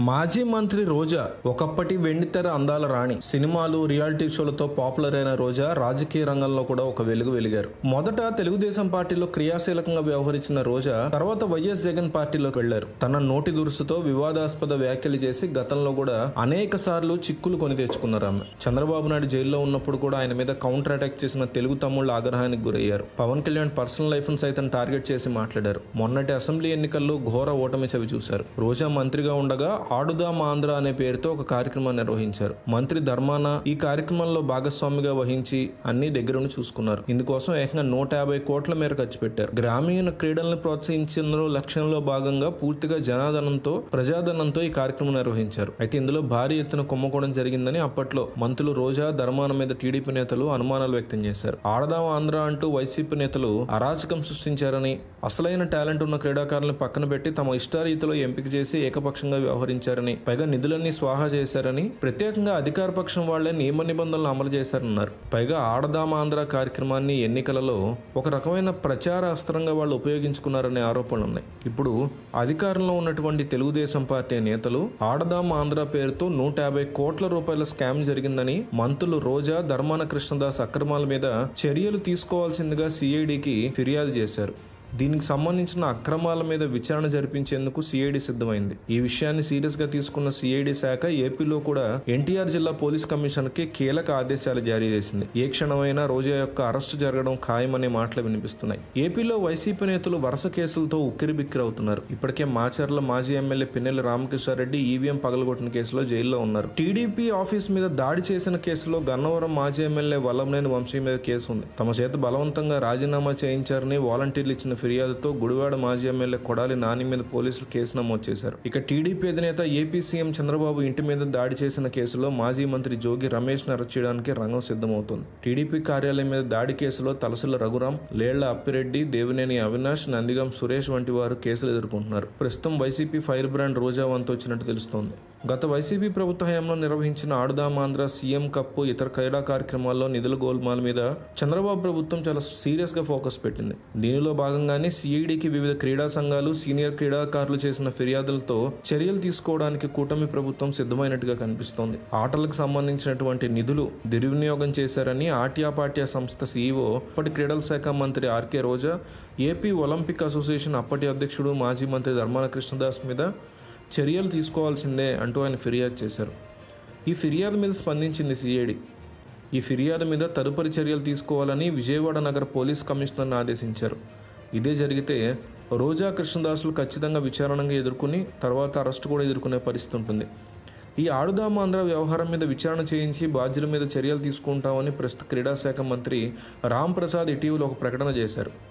మాజీ మంత్రి రోజా ఒకప్పటి వెండితెర అందాల రాణి. సినిమాలు రియాలిటీ షోలతో పాపులర్ అయిన రోజా రాజకీయ రంగంలో కూడా ఒక వెలుగు వెలిగారు. మొదట తెలుగుదేశం పార్టీలో క్రియాశీలకంగా వ్యవహరించిన రోజా తర్వాత వైఎస్ జగన్ పార్టీలోకి వెళ్ళారు. తన నోటి దురుసుతో వివాదాస్పద వ్యాఖ్యలు చేసి గతంలో కూడా అనేక సార్లు చిక్కులు కొని తెచ్చుకున్నారు ఆమె. చంద్రబాబు నాయుడు జైల్లో ఉన్నప్పుడు కూడా ఆయన మీద కౌంటర్ అటాక్ చేసిన తెలుగు తమ్ముళ్ళు ఆగ్రహానికి గురయ్యారు. పవన్ కళ్యాణ్ పర్సనల్ లైఫ్ను సైతం టార్గెట్ చేసి మాట్లాడారు. మొన్నటి అసెంబ్లీ ఎన్నికల్లో ఘోర ఓటమి చవి చూశారు. రోజా మంత్రిగా ఉండగా ఆడుదాం ఆంధ్ర అనే పేరుతో ఒక కార్యక్రమం నిర్వహించారు. మంత్రి ధర్మాన ఈ కార్యక్రమంలో భాగస్వామిగా వహించి అన్ని దగ్గరుండి చూసుకున్నారు. ఇందుకోసం ఏకంగా నూట యాభై కోట్ల మేర ఖర్చు పెట్టారు. గ్రామీణ క్రీడలను ప్రోత్సహించిన లక్ష్యంలో భాగంగా పూర్తిగా జనాదనంతో ప్రజాదనంతో ఈ కార్యక్రమం నిర్వహించారు. అయితే ఇందులో భారీ ఎత్తున కుమ్మకోవడం జరిగిందని అప్పట్లో మంత్రులు రోజా ధర్మాన మీద టీడీపీ నేతలు అనుమానాలు వ్యక్తం చేశారు. ఆడదాం ఆంధ్ర అంటూ వైసీపీ నేతలు అరాచకం సృష్టించారని అసలైన టాలెంట్ ఉన్న క్రీడాకారులను పక్కన పెట్టి తమ ఇష్టారీతిలో ఎంపిక చేసి ఏకపక్షంగా వ్యవహరించారు. వ్యవహరించారని పైగా నిధులన్నీ స్వాహా చేశారని ప్రత్యేకంగా అధికార పక్షం వాళ్ళే నియమ నిబంధనలు అమలు చేశారన్నారు. పైగా ఆడదామ ఆంధ్ర కార్యక్రమాన్ని ఎన్నికలలో ఒక రకమైన ప్రచార అస్త్రంగా వాళ్ళు ఉపయోగించుకున్నారనే ఆరోపణలు ఉన్నాయి. ఇప్పుడు అధికారంలో ఉన్నటువంటి తెలుగుదేశం పార్టీ నేతలు ఆడదామ ఆంధ్ర పేరుతో నూట యాభై కోట్ల రూపాయల స్కామ్ జరిగిందని మంత్రులు రోజా ధర్మాన కృష్ణదాస్ అక్రమాల మీద చర్యలు తీసుకోవాల్సిందిగా సిఐడికి ఫిర్యాదు చేశారు. దీనికి సంబంధించిన అక్రమాల మీద విచారణ జరిపించేందుకు సిఐడి సిద్ధమైంది. ఈ విషయాన్ని సీరియస్గా తీసుకున్న సిఐడి శాఖ ఏపీలో కూడా ఎన్టీఆర్ జిల్లా పోలీస్ కమిషన్కి కీలక ఆదేశాలు జారీ చేసింది. ఏ క్షణమైనా రోజా యొక్క అరెస్టు జరగడం ఖాయమనే మాటలు వినిపిస్తున్నాయి. ఏపీలో వైసీపీ నేతలు వరుస కేసులతో ఉక్కిరిబిక్కిరి అవుతున్నారు ఇప్పటికే మాచర్ల మాజీ ఎమ్మెల్యే పిన్నెల్లి రామకృష్ణారెడ్డి ఈవీఎం పగలగొట్టిన కేసులో జైల్లో ఉన్నారు. టీడీపీ ఆఫీస్ మీద దాడి చేసిన కేసులో గన్నవరం మాజీ ఎమ్మెల్యే వల్లంనేని వంశీ మీద కేసు ఉంది తమ చేత బలవంతంగా రాజీనామా చేయించారని వాలంటీర్లు ఇచ్చిన ఫిర్యాదుతో గుడివాడ మాజీ ఎమ్మెల్యే కొడాలి నాని మీద పోలీసులు కేసు నమోదు చేశారు. ఇక టీడీపీ అధినేత ఏపీ సీఎం చంద్రబాబు ఇంటి మీద దాడి చేసిన కేసులో మాజీ మంత్రి జోగి రమేష్ను అరెస్ట్ చేయడానికి రంగం సిద్ధమవుతోంది. టీడీపీ కార్యాలయం మీద దాడి కేసులో తలసల రఘురాం లేళ్ళ అప్పిరెడ్డి దేవినేని అవినాష్ నందిగం సురేష్ వంటి వారు కేసులు ఎదుర్కొంటున్నారు. ప్రస్తుతం వైసీపీ ఫైర్ బ్రాండ్ రోజా వంతు వచ్చినట్టు తెలుస్తోంది. గత వైసీపీ ప్రభుత్వ హయాంలో నిర్వహించిన ఆడుదామాంధ్ర సీఎం కప్పు ఇతర క్రీడా కార్యక్రమాల్లో నిధుల గోల్మాల మీద చంద్రబాబు ప్రభుత్వం చాలా సీరియస్గా ఫోకస్ పెట్టింది. దీనిలో భాగంగానే సిఐడికి వివిధ క్రీడా సంఘాలు సీనియర్ క్రీడాకారులు చేసిన ఫిర్యాదులతో చర్యలు తీసుకోవడానికి కూటమి ప్రభుత్వం సిద్ధమైనట్టుగా కనిపిస్తోంది. ఆటలకు సంబంధించినటువంటి నిధులు దుర్వినియోగం చేశారని ఆట్యాపాట్యా సంస్థ సీఈఓ అప్పటి క్రీడల శాఖ మంత్రి RK Roja AP Olympic association అప్పటి అధ్యక్షుడు మాజీ మంత్రి ధర్మాన కృష్ణదాస్ మీద చర్యలు తీసుకోవాల్సిందే అంటూ ఆయన ఫిర్యాదు చేశారు. ఈ ఫిర్యాదు మీద స్పందించింది సిఐడి. ఈ ఫిర్యాదు మీద తదుపరి చర్యలు తీసుకోవాలని విజయవాడ నగర పోలీస్ కమిషనర్ను ఆదేశించారు. ఇదే జరిగితే రోజా కృష్ణదాసులు ఖచ్చితంగా విచారణగా ఎదుర్కొని తర్వాత అరెస్టు కూడా ఎదుర్కొనే పరిస్థితి ఉంటుంది. ఈ ఆడుదామ ఆంధ్ర వ్యవహారం మీద విచారణ చేయించి బాధ్యుల మీద చర్యలు తీసుకుంటామని ప్రస్తుత క్రీడా శాఖ మంత్రి రామ్ ప్రసాద్ ఇటీవల ఒక ప్రకటన చేశారు.